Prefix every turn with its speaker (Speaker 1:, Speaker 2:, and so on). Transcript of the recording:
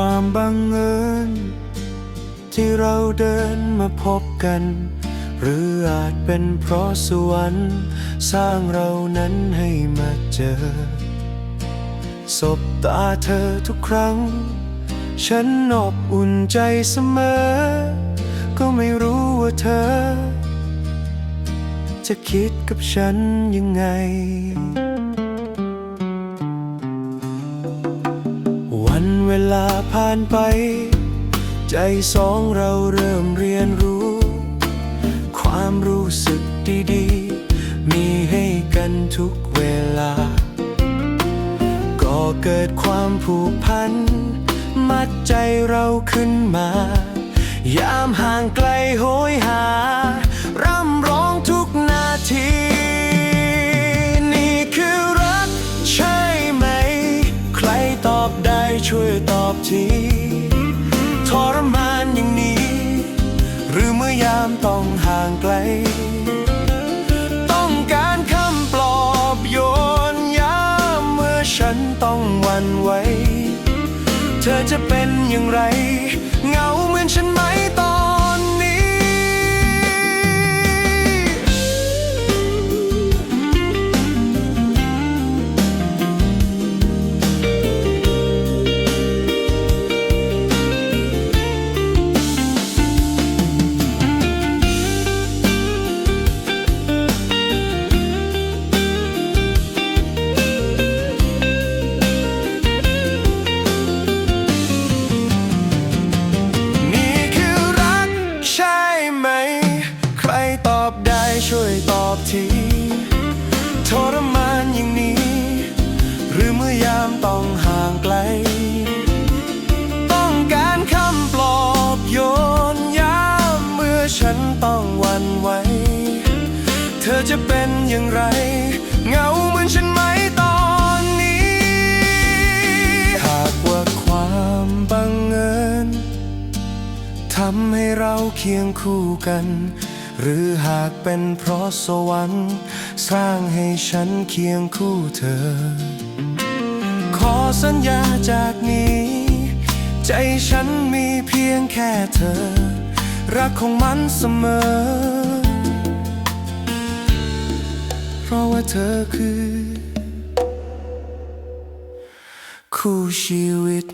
Speaker 1: ความบังเอิญ ที่เราเดินมาพบกัน หรืออาจเป็นเพราะสวรรค์ สร้างเรานั้นให้มาเจอ สบตาเธอทุกครั้ง ฉันอบอุ่นใจเสมอ ก็ไม่รู้ว่าเธอ จะคิดกับฉันยังไง ลาผ่านไป ใจสองเราเริ่มเรียนรู้ ความรู้สึกดีๆ มีให้กันทุกเวลา ก็เกิดความผูกพัน มัดใจเราขึ้นมา ยามห่างไกลโหยหา ร่ำร้องทุกนาทีนี่คือรักใช่ไหม ใครตอบได้ช่วยตอบ ทีทรมานอย่างนี้ หรือเมื่อยามต้องห่างไกล ต้องการคำปลอบโยนยามเมื่อฉันต้องวันไหว เธอจะเป็นอย่างไร อบที ทรมานอย่างนี้ หรือเมื่อยามต้องห่างไกล ต้องการคำปลอบโยนย้ำเมื่อฉันต้องวันไหว เธอจะเป็นอย่างไร เงาเหมือนฉันไหมตอนนี้ หากว่าความบังเอิญทำให้เราเคียงคู่กัน หรือหากเป็นเพราะสวรรค์ สร้างให้ฉันเคียงคู่เธอ ขอสัญญาจากนี้ ใจฉันมีเพียงแค่เธอ รักของมันเสมอ เพราะว่าเธอคือ คู่ชีวิต